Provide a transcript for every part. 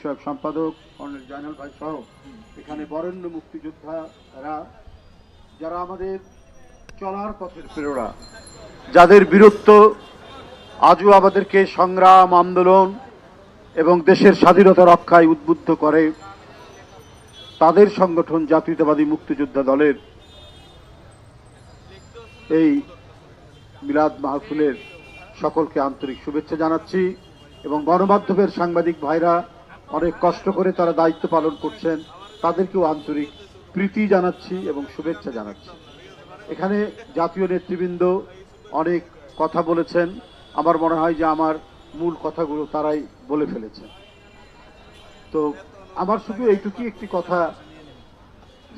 বিষয়ক সম্পাদক কর্নেল জয়নাল ভাই সহ এখানে বরেণ্য মুক্তিযোদ্ধারা, যারা আমাদের চলার পথের প্রেরণা, যাদের বীরত্ব আজও আমাদেরকে সংগ্রাম, আন্দোলন এবং দেশের স্বাধীনতা রক্ষায় উদ্বুদ্ধ করে, তাদের সংগঠন জাতীয়তাবাদী মুক্তিযোদ্ধা দলের এই মিলাদ মাহফিলের সকলকে আন্তরিক শুভেচ্ছা জানাচ্ছি এবং গণমাধ্যমের সাংবাদিক ভাইরা অনেক কষ্ট করে তারা দায়িত্ব পালন করছেন। তাদেরকেও আন্তরিক প্রীতি জানাচ্ছি এবং শুভেচ্ছা জানাচ্ছি। এখানে জাতীয় নেতৃবৃন্দ অনেক কথা বলেছেন। আমার মনে হয় যে আমার মূল কথাগুলো তারাই বলে ফেলেছেন। তো আমার শুধু এইটুকুই একটি কথা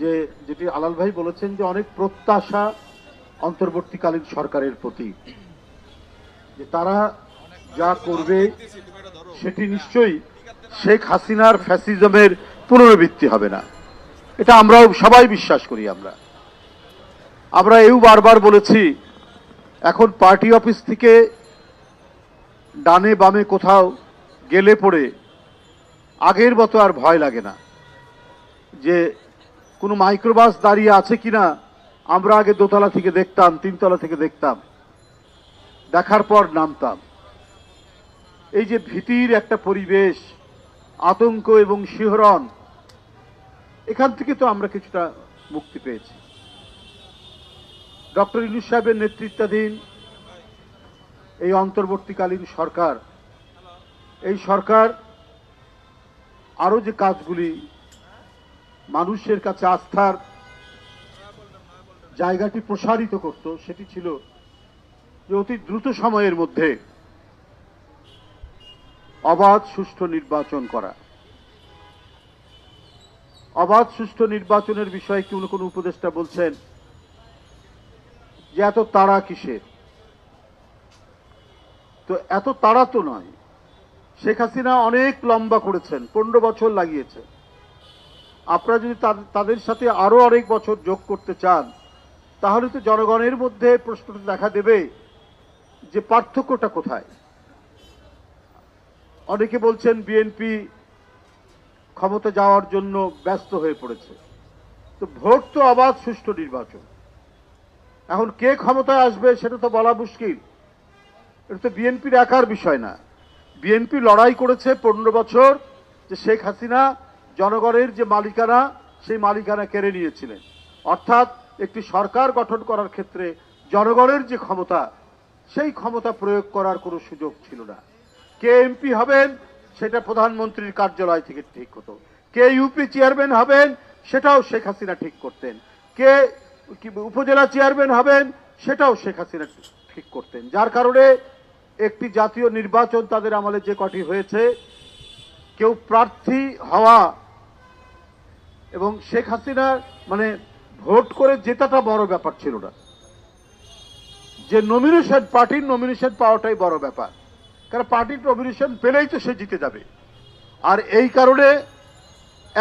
যে, যেটি আলাল ভাই বলেছেন যে, অনেক প্রত্যাশা অন্তর্বর্তীকালীন সরকারের প্রতি। যে তারা যা করবে, সেটি নিশ্চয়ই শেখ হাসিনার ফ্যাসিজমের পুনরাবৃত্তি হবে না। এটা আমরাও সবাই বিশ্বাস করি আমরা। আমরা এও বারবার বলেছি, এখন পার্টি অফিস থেকে ডানে বামে কোথাও গেলে পড়ে আগের মতো আর ভয় লাগে না যে কোনো মাইক্রোবাস দাঁড়িয়ে আছে কিনা আমরা আগে দোতলা থেকে দেখতাম, তিনতলা থেকে দেখতাম, দেখার পর নামতাম। এই যে ভীতির একটা পরিবেশ আতঙ্ক এবং শিহরণ। এখান থেকে তো আমরা কিছুটা মুক্তি পেয়েছি। ডক্টর ইনুস সাহেবের নেতৃত্বাধীন এই অন্তর্বর্তীকালীন সরকার, এই সরকার আরও যে কাজগুলি মানুষের কাছে আস্থার জায়গাটি প্রসারিত করত, সেটি ছিল যে অতি দ্রুত সময়ের মধ্যে অবাধ সুষ্ঠু নির্বাচন করা। অবাধ সুষ্ঠু নির্বাচনের বিষয়ে কোনো কোনো উপদেষ্টা বলছেন? যে এত তাড়া কিসের? তো এত তাড়া তো নয়। শেখ হাসিনা অনেক লম্বা করেছেন, পনেরো বছর লাগিয়েছে। আপনারা যদি তাদের সাথে আরও অনেক বছর যোগ করতে চান, তাহলে তো জনগণের মধ্যে প্রশ্নটা দেখা দেবে যে পার্থক্যটা কোথায়? অনেকে বলছেন বিএনপি ক্ষমতা যাওয়ার জন্য ব্যস্ত হয়ে পড়েছে। তো ভোট তো অবাধ সুষ্ঠু নির্বাচন। এখন কে ক্ষমতায় আসবে সেটা তো বলা মুশকিল। এটা তো বিএনপির একার বিষয় না। বিএনপি লড়াই করেছে পনেরো বছর যে শেখ হাসিনা জনগণের যে মালিকানা, সেই মালিকানা কেড়ে নিয়েছিলেন। অর্থাৎ একটি সরকার গঠন করার ক্ষেত্রে জনগণের যে ক্ষমতা, সেই ক্ষমতা প্রয়োগ করার কোনো সুযোগ ছিল না। কে এমপি হবেন, সেটা প্রধানমন্ত্রীর কার্যালয় থেকে ঠিক হতো। কে ইউপি চেয়ারম্যান হবেন, সেটাও শেখ হাসিনা ঠিক করতেন। কে উপজেলা চেয়ারম্যান হবেন, সেটাও শেখ হাসিনা ঠিক করতেন। যার কারণে একটি জাতীয় নির্বাচন তাদের আমলে যে কটি হয়েছে, কেউ প্রার্থী হওয়া এবং শেখ হাসিনার মানে ভোট করে জেতাটা বড় ব্যাপার ছিল না। যে নমিনেশন পার্টির নমিনেশন পাওয়াটাই বড় ব্যাপার। কারণ পার্টির নমিনেশন পেলেই তো সে জিতে যাবে। আর এই কারণে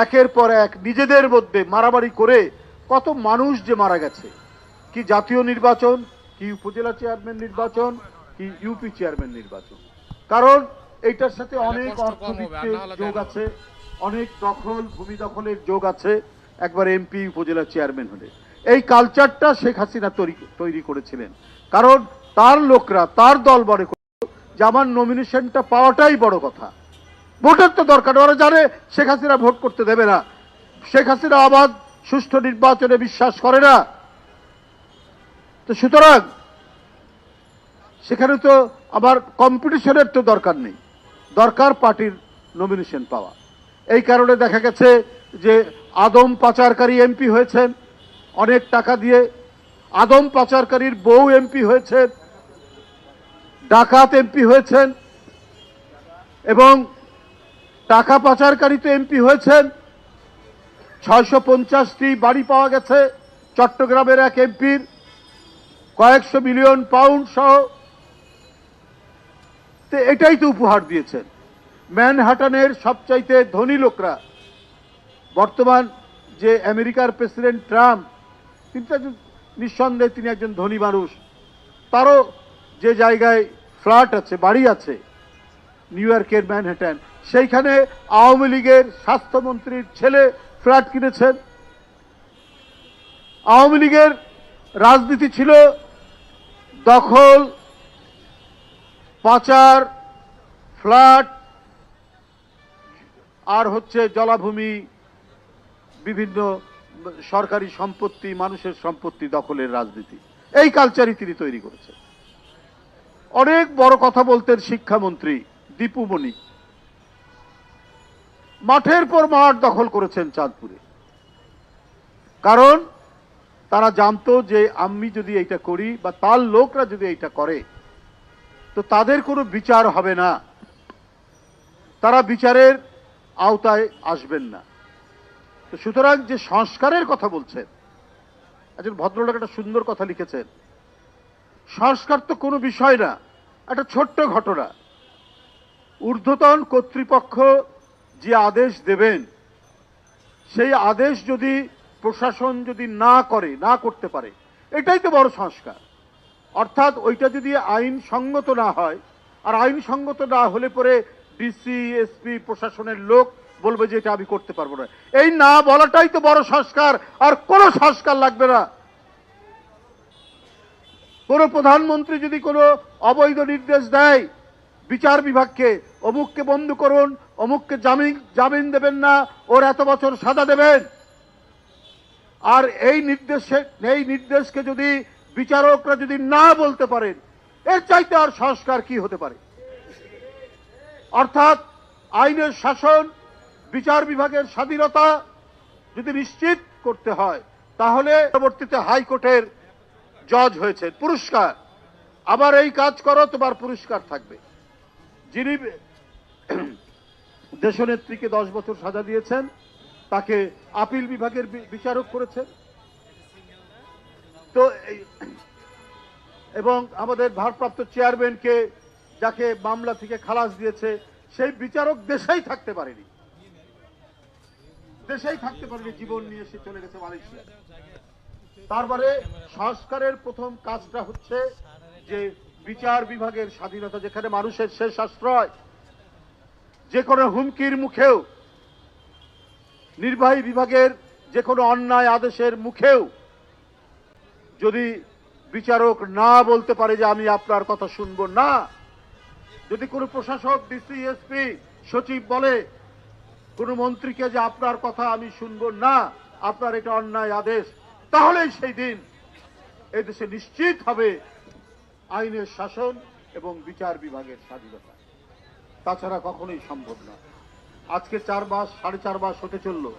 একের পর এক নিজেদের মধ্যে মারামারি করে কত মানুষ যে মারা গেছে। কি জাতীয় নির্বাচন কি উপজেলা চেয়ারম্যান নির্বাচন কি ইউপি চেয়ারম্যান নির্বাচন। কারণ এইটার সাথে অনেক অর্থনীতির যোগ আছে অনেক দখল ভূমি দখলের যোগ আছে একবার এমপি উপজেলা চেয়ারম্যান হলে। এই কালচারটা শেখ হাসিনা তৈরি তৈরি করেছিলেন। কারণ তার লোকরা তার দল মনে করত যে আমার নমিনেশনটা পাওয়াটাই বড় কথা। ভোটের তো দরকার। ওরা জানে শেখ হাসিনা ভোট করতে দেবে না। শেখ হাসিনা অবাধ সুষ্ঠু নির্বাচনে বিশ্বাস করে না। তো সুতরাং, সেখানে তো আবার কম্পিটিশনের তো দরকার নেই। দরকার পার্টির নমিনেশন পাওয়া। এই কারণে দেখা গেছে যে আদম পাচারকারী এমপি হয়েছেন, অনেক টাকা দিয়ে। আদম পাচারকারীর বউ এমপি হয়েছেন ডাকাত এমপি হয়েছেন এবং টাকা পাচারকারী তো এমপি হয়েছেন। ছয়শো পঞ্চাশটি বাড়ি পাওয়া গেছে চট্টগ্রামের এক এমপির। কয়েকশো মিলিয়ন পাউন্ড সহ। এটাই তো উপহার দিয়েছেন। ম্যানহাটানের সবচাইতে ধনী লোকরা। বর্তমান যে আমেরিকার প্রেসিডেন্ট ট্রাম্প, তিনি নিঃসন্দেহে তিনি একজন ধনী মানুষ। তারও যে জায়গায় ফ্ল্যাট আছে, বাড়ি আছে, নিউ ইয়র্কের ম্যানহাটান সেইখানে আওয়ামী লীগের স্বাস্থ্যমন্ত্রীর ছেলে ফ্ল্যাট কিনেছেন। আওয়ামী লীগের রাজনীতি ছিল দখল, পাচার, ফ্ল্যাট, আর হচ্ছে জলাভূমি, বিভিন্ন সরকারি সম্পত্তি, মানুষের সম্পত্তি দখলের রাজনীতি। এই কালচারই তিনি তৈরি করেছেন। অনেক বড় কথা বলতেন শিক্ষামন্ত্রী দীপু মণি মাঠের পর মাঠ দখল করেছেন চাঁদপুরে। কারণ তারা জানতো যে আমি যদি এইটা করি বা তার লোকরা যদি এইটা করে, তো তাদের কোনো বিচার হবে না। তারা বিচারের আওতায় আসবেন না। তো সুতরাং যে সংস্কারের কথা বলছেন, একজন ভদ্রলোক একটা সুন্দর কথা লিখেছেন। সংস্কার তো কোনো বিষয় না, একটা ছোট্ট ঘটনা। ঊর্ধ্বতন কর্তৃপক্ষ যে আদেশ দেবেন, সেই আদেশ যদি প্রশাসন যদি না করে, না করতে পারে, এটাই তো বড় সংস্কার। অর্থাৎ ওইটা যদি আইন সঙ্গত না হয়, আর আইন সঙ্গত না হলে পরে ডিসি এসপি প্রশাসনের লোক বলবে যে এটা আমি করতে পারব না। এই না বলাটাই তো বড় সংস্কার, আর কোনো সংস্কার লাগবে না। কোন প্রধানমন্ত্রী যদি কোনো অবৈধ নির্দেশ দেয়, বিচার বিভাগকে, অমুককে বন্ধ করুন, অমুককে জামিন জামিন দেবেন না, ওর এত বছর সাজা দেবেন। আর এই নির্দেশে, এই নির্দেশকে যদি বিচারকরা যদি না বলতে পারেন, এর চাইতে আর সংস্কার কি হতে পারে? অর্থাৎ আইনের শাসন, বিচার বিভাগের স্বাধীনতা যদি নিশ্চিত করতে হয়, তাহলে পরবর্তীতে হাইকোর্টের জজ হয়েছে, পুরস্কার। আবার এই কাজ করো, তোমার পুরস্কার থাকবে। যিনি দেশনেত্রীকে দশ বছর সাজা দিয়েছেন, তাকে আপিল বিভাগের বিচারক করেছেন। তো এবং আমাদের ভারপ্রাপ্ত চেয়ারম্যানকে যাকে মামলা থেকে খালাস দিয়েছে, সেই বিচারক দেশেই থাকতে পারেনি। দেশেই থাকতে পারেনি, জীবন নিয়ে সে চলে গেছে মালয়েশিয়া। তারপরে সংস্কারের প্রথম কাজটা হচ্ছে যে বিচার বিভাগের স্বাধীনতা, যেখানে মানুষের শেষ আশ্রয়, যে কোনো হুমকির মুখেও, নির্বাহী বিভাগের যে কোনো অন্যায় আদেশের মুখেও যদি বিচারক না বলতে পারে যে আমি আপনার কথা শুনব না, যদি কোনো প্রশাসক, ডিসি, এসপি, সচিব বলে কোনো মন্ত্রীকে যে আপনার কথা আমি শুনব না, আপনার এটা অন্যায় আদেশ তাহলেই সেই দিন এই দেশে নিশ্চিত হবে আইনের শাসন এবং বিচার বিভাগের স্বাধীনতা। তাছাড়া কখনোই সম্ভব না। আজকে চার মাস, সাড়ে চার মাস হতে চলল।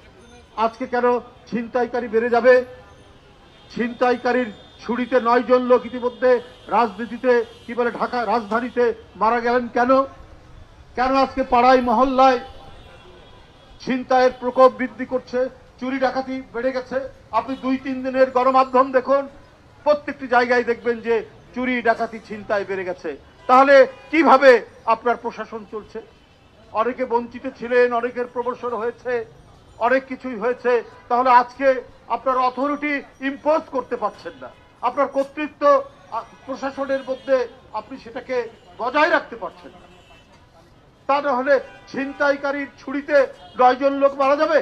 আজকে কেন ছিনতাইকারী বেড়ে যাবে? ছিনতাইকারীর ছুরিতে নয় জন লোক ইতিমধ্যে রাজনীতিতে, কি বলে, ঢাকা রাজধানীতে মারা গেলেন কেন? কেন আজকে পাড়ায় মহল্লায় ছিনতাইয়ের প্রকোপ বৃদ্ধি করছে? চুরি ডাকাতি বেড়ে গেছে? আপনি দুই, তিন দিনের গণমাধ্যম দেখুন, প্রত্যেকটি জায়গায় দেখবেন যে চুরি, ডাকাতি, ছিনতাই বেড়ে গেছে। তাহলে কীভাবে আপনার প্রশাসন চলছে? অনেকে বঞ্চিত ছিলেন, অনেকের প্রমোশন হয়েছে, অনেক কিছুই হয়েছে। তাহলে আজকে আপনার অথরিটি ইম্পোজ করতে পারছেন না। আপনার কর্তৃত্ব প্রশাসনের মধ্যে আপনি সেটাকে বজায় রাখতে পারছেন না। তা না হলে ছিনতাইকারীর ছুরিতে নয়জন লোক মারা যাবে?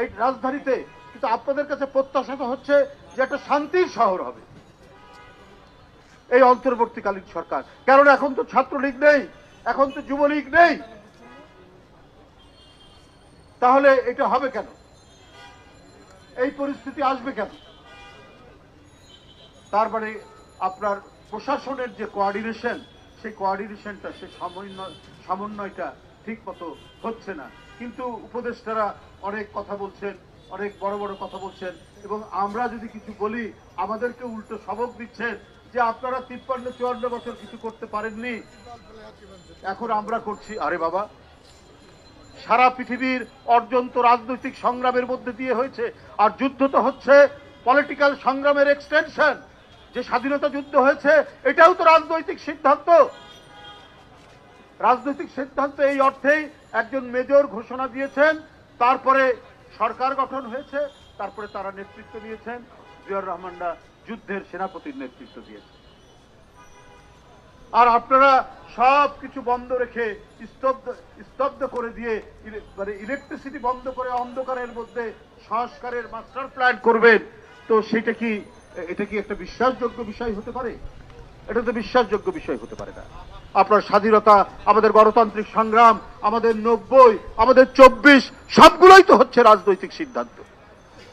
এই রাজধানীতে কিন্তু আপনাদের কাছে প্রত্যাশা তো হচ্ছে যে একটা শান্তির শহর হবে। এই অন্তর্বর্তীকালীন সরকার। কারণ এখন তো ছাত্রলীগ নেই, এখন তো যুবলীগ নেই। তাহলে এটা হবে কেন? এই পরিস্থিতি আসবে কেন? তার মানে আপনার প্রশাসনের যে কোয়ার্ডিনেশন সেই কোয়ার্ডিনেশনটা সেই সমন্বয়, সমন্বয়টা ঠিক মতো হচ্ছে না। কিন্তু উপদেষ্টারা অনেক কথা বলছেন অনেক বড় বড় কথা বলছেন। এবং আমরা যদি কিছু বলি, আমাদেরকে উল্টো সবক দিচ্ছেন যে আপনারা তিপ্পান্ন, চুয়ান্ন বছর কিছু করতে পারেননি। এখন আমরা করছি, আরে বাবা, সারা পৃথিবীর অর্জন তো রাজনৈতিক সংগ্রামের মধ্যে দিয়ে হয়েছে। আর যুদ্ধ তো হচ্ছে পলিটিক্যাল সংগ্রামের এক্সটেনশন যে স্বাধীনতা যুদ্ধ হয়েছে, এটাও তো রাজনৈতিক সিদ্ধান্ত। রাজনৈতিক সিদ্ধান্ত এই অর্থেই একজন মেজর ঘোষণা দিয়েছেন। তারপরে সরকার গঠন হয়েছে, তারপরে তারা নেতৃত্ব নিয়েছেন জিয়াউর রহমানরা যুদ্ধের সেনাপতির নেতৃত্ব দিয়েছেন। আর আপনারা সব কিছু বন্ধ রেখে স্তব্ধ স্তব্ধ করে দিয়ে মানে ইলেকট্রিসিটি বন্ধ করে অন্ধকারের মধ্যে সংস্কারের মাস্টার প্ল্যান করবেন, তো সেটা কি এটা কি একটা বিশ্বাসযোগ্য বিষয় হতে পারে? এটা তো বিশ্বাসযোগ্য বিষয় হতে পারে না। আপনার স্বাধীনতা, আমাদের গণতান্ত্রিক সংগ্রাম, আমাদের নব্বই, আমাদের চব্বিশ, সবগুলোই তো হচ্ছে রাজনৈতিক সিদ্ধান্ত।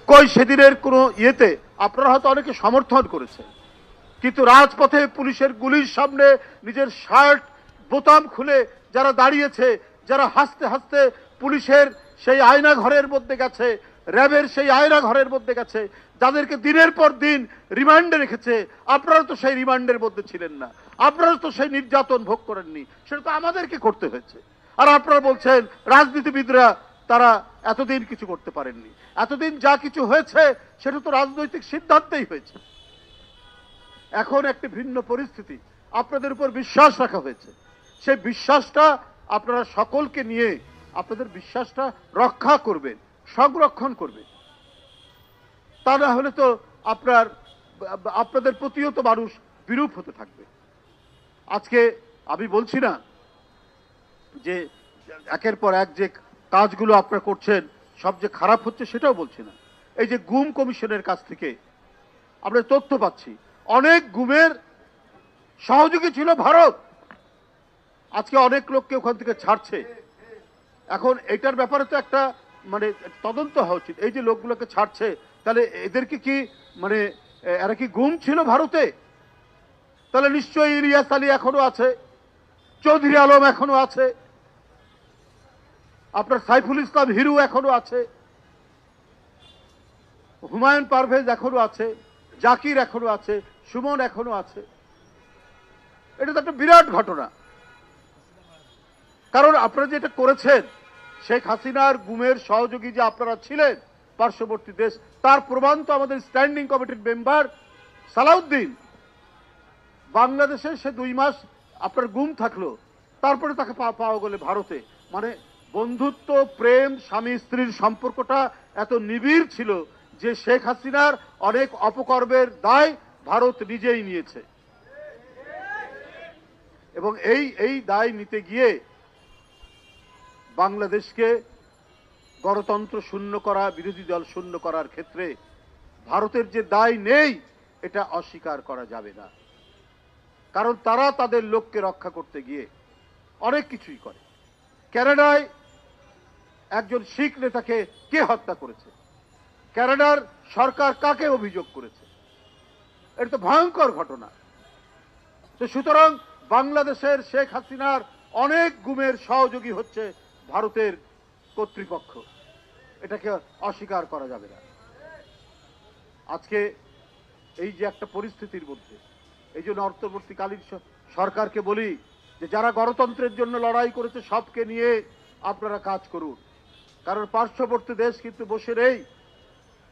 কই সেদিনের কোনো ইয়েতে আপনারা হয়তো অনেকে সমর্থন করেছে কিন্তু রাজপথে পুলিশের গুলির সামনে নিজের শার্ট, বোতাম খুলে যারা দাঁড়িয়েছে, যারা হাসতে হাসতে পুলিশের সেই আয়না ঘরের মধ্যে গেছে, র্যাবের সেই আয়না ঘরের মধ্যে গেছে, যাদেরকে দিনের পর দিন রিমান্ডে রেখেছে, আপনারা তো সেই রিমান্ডের মধ্যে ছিলেন না। আপনারা তো সেই নির্যাতন ভোগ করেননি, সেটা তো আমাদেরকে করতে হয়েছে। আর আপনারা বলছেন, রাজনীতিবিদরা তারা এতদিন কিছু করতে পারেননি। এতদিন যা কিছু হয়েছে, সেটা তো রাজনৈতিক সিদ্ধান্তেই হয়েছে। এখন একটি ভিন্ন পরিস্থিতি, আপনাদের উপর বিশ্বাস রাখা হয়েছে। সেই বিশ্বাসটা আপনারা সকলকে নিয়ে আপনাদের বিশ্বাসটা রক্ষা করবেন, সংরক্ষণ করবেন। তা না হলে তো আপনার, আপনাদের প্রতিও তো মানুষ বিরূপ হতে থাকবে। আজকে আমি বলছি না যে একের পর এক যে কাজগুলো আপনারা করছেন, সব যে খারাপ হচ্ছে সেটাও বলছি না। এই যে গুম কমিশনের কাছ থেকে আমরা তথ্য পাচ্ছি। অনেক গুমের সহযোগী ছিল ভারত। আজকে অনেক লোককে ওখান থেকে ছাড়ছে। এখন এটার ব্যাপারে তো একটা মানে তদন্ত হওয়া উচিত। এই যে লোকগুলোকে ছাড়ছে, তাহলে এদেরকে কি মানে এরা কি গুম ছিল ভারতে? তাহলে নিশ্চয়ই ইলিয়াস আলী এখনও আছে, চৌধুরী আলম এখনও আছে, আপনার সাইফুল ইসলাম হিরু এখনও আছে, হুমায়ুন পারভেজ এখনও আছে, জাকির এখনও আছে, সুমন এখনও আছে। এটা তো একটা বিরাট ঘটনা। কারণ আপনারা যেটা করেছেন, শেখ হাসিনার গুমের সহযোগী যে আপনারা ছিলেন, পার্শ্ববর্তী দেশ, তার প্রমাণ তো আমাদের স্ট্যান্ডিং কমিটির মেম্বার সালাউদ্দিন। বাংলাদেশে সে দুই মাস আপনার গুম থাকল। তারপরে তাকে পাওয়া গেলে ভারতে। মানে বন্ধুত্ব, প্রেম, স্বামী, স্ত্রীর সম্পর্কটা এত নিবিড় ছিল যে শেখ হাসিনার অনেক অপকর্মের দায় ভারত নিজেই নিয়েছে। এবং এই এই দায় নিতে গিয়ে বাংলাদেশকে গণতন্ত্র শূন্য করা, বিরোধী দল শূন্য করার ক্ষেত্রে ভারতের যে দায় নেই, এটা অস্বীকার করা যাবে না। কারণ তারা তাদের লোককে রক্ষা করতে গিয়ে অনেক কিছুই করে। ক্যানাডায় একজন শিখ নেতাকে কে হত্যা করেছে? ক্যানাডার সরকার কাকে অভিযোগ করেছে? এটা তো ভয়ঙ্কর ঘটনা। তো সুতরাং বাংলাদেশের শেখ হাসিনার অনেক গুমের সহযোগী হচ্ছে ভারতের কর্তৃপক্ষ। এটাকে অস্বীকার করা যাবে না। আজকে এই যে একটা পরিস্থিতির মধ্যে এই জন্য অন্তর্বর্তীকালীন স- সরকারকে বলি যে যারা গণতন্ত্রের জন্য লড়াই করেছে, সবকে নিয়ে আপনারা কাজ করুন। কারণ পার্শ্ববর্তী দেশ কিন্তু বসে নেই।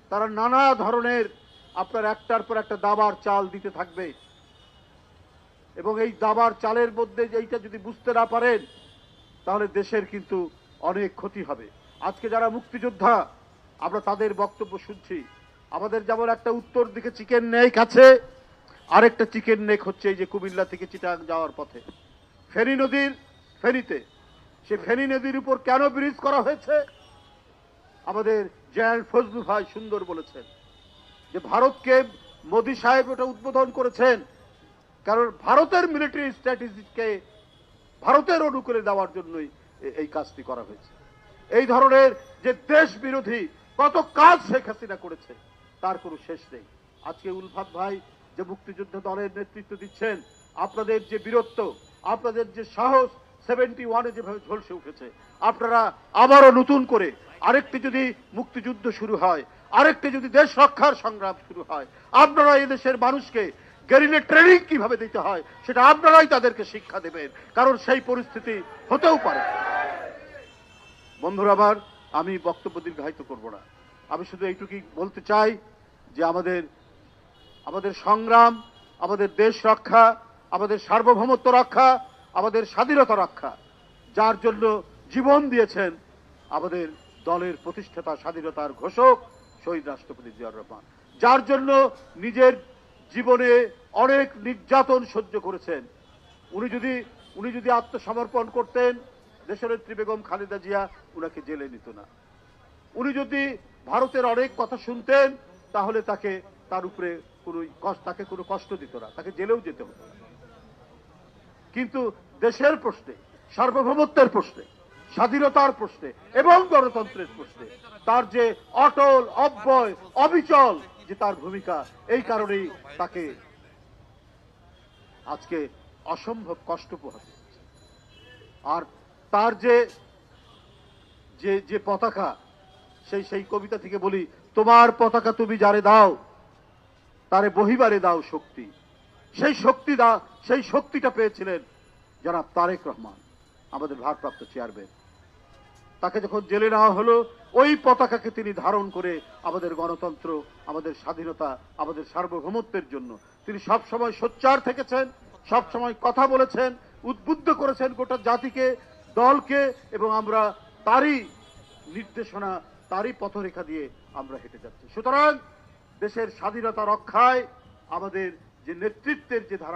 তারা নানা ধরনের আপনার একটার পর একটা দাবার চাল দিতে থাকবে। এবং এই দাবার চালের মধ্যে এইটা যদি বুঝতে না পারেন, তাহলে দেশের কিন্তু অনেক ক্ষতি হবে। আজকে যারা মুক্তিযোদ্ধা, আমরা তাদের বক্তব্য শুনছি। আমাদের যেমন একটা উত্তর দিকে চিকেন নেক আছে আরেকটা চিকেন নেক হচ্ছে এই যে কুমিল্লা থেকে চিটাং যাওয়ার পথে। ফেনী নদীর ফেনীতে। সে ফেনী নদীর উপর কেন ব্রিজ করা হয়েছে? আমাদের জেনারেল ফজলু ভাই সুন্দর বলেছেন যে ভারতকে মোদী সাহেব ওটা উদ্বোধন করেছেন কারণ ভারতের মিলিটারি স্ট্র্যাটেজিকে ভারতের অনুকূলে দেওয়ার জন্যই এই কাজটি করা হয়েছে। এই ধরনের যে দেশ বিরোধী কত কাজ শেখ হাসিনা করেছে, তার কোনো শেষ নেই। আজকে উলফাত ভাই যে মুক্তিযুদ্ধ দলের নেতৃত্ব দিচ্ছেন, আপনাদের যে বীরত্ব, আপনাদের যে সাহস সেভেন্টি ওয়ানে যেভাবে ঝলসে উঠেছে, আপনারা আবারও নতুন করে আরেকটি যদি মুক্তিযুদ্ধ শুরু হয়, আরেকটি যদি দেশ রক্ষার সংগ্রাম শুরু হয়, আপনারা এই দেশের মানুষকে গেরিলে ট্রেনিং কীভাবে দিতে হয়, সেটা আপনারাই তাদেরকে শিক্ষা দেবেন, কারণ সেই পরিস্থিতি হতেও পারে। বন্ধুরা আমার, আমি বক্তব্য দীর্ঘায়িত করব না। আমি শুধু এইটুকুই বলতে চাই যে আমাদের আমাদের সংগ্রাম, আমাদের দেশ রক্ষা, আমাদের সার্বভৌমত্ব রক্ষা, আমাদের স্বাধীনতা রক্ষা, যার জন্য জীবন দিয়েছেন আমাদের দলের প্রতিষ্ঠাতা স্বাধীনতার ঘোষক শহীদ রাষ্ট্রপতি জিয়াউর রহমান, যার জন্য নিজের জীবনে অনেক নির্যাতন সহ্য করেছেন। উনি যদি উনি যদি আত্মসমর্পণ করতেন দেশনেত্রী বেগম খালেদা জিয়া উনাকে জেলে নিত না। উনি যদি ভারতের অনেক কথা শুনতেন, তাহলে তাকে তার উপরে কোনো তাকে কোনো কষ্ট দিত না। তাকে জেলেও যেতে হতো কিন্তু দেশের প্রশ্নে, সার্বভৌমত্বের প্রশ্নে, স্বাধীনতার প্রশ্নে এবং গণতন্ত্রের প্রশ্নে তার যে অটল, অব্যয়, অবিচল যে তার ভূমিকা, এই কারণেই তাকে আজকে অসম্ভব কষ্ট পোহাতে আর তার যে যে যে পতাকা, সেই সেই কবিতা থেকে বলি, তোমার পতাকা তুমি যারে দাও তারে বহিবারে দাও শক্তি। সেই শক্তি দা সেই শক্তিটা পেয়েছিলেন যারা তারেক রহমান, আমাদের ভারপ্রাপ্ত চেয়ারম্যান। তাকে যখন জেলে নেওয়া হলো, ওই পতাকাকে তিনি ধারণ করে আমাদের গণতন্ত্র, আমাদের স্বাধীনতা, আমাদের সার্বভৌমত্বের জন্য তিনি সব সময় সোচ্চার থেকেছেন সব সময় কথা বলেছেন, উদ্বুদ্ধ করেছেন গোটা জাতিকে, দলকে, এবং আমরা তারই নির্দেশনা, তারই পথরেখা দিয়ে আমরা হেঁটে যাচ্ছি। সুতরাং দেশের স্বাধীনতা রক্ষায় আমাদের যে নেতৃত্বের যে ধারা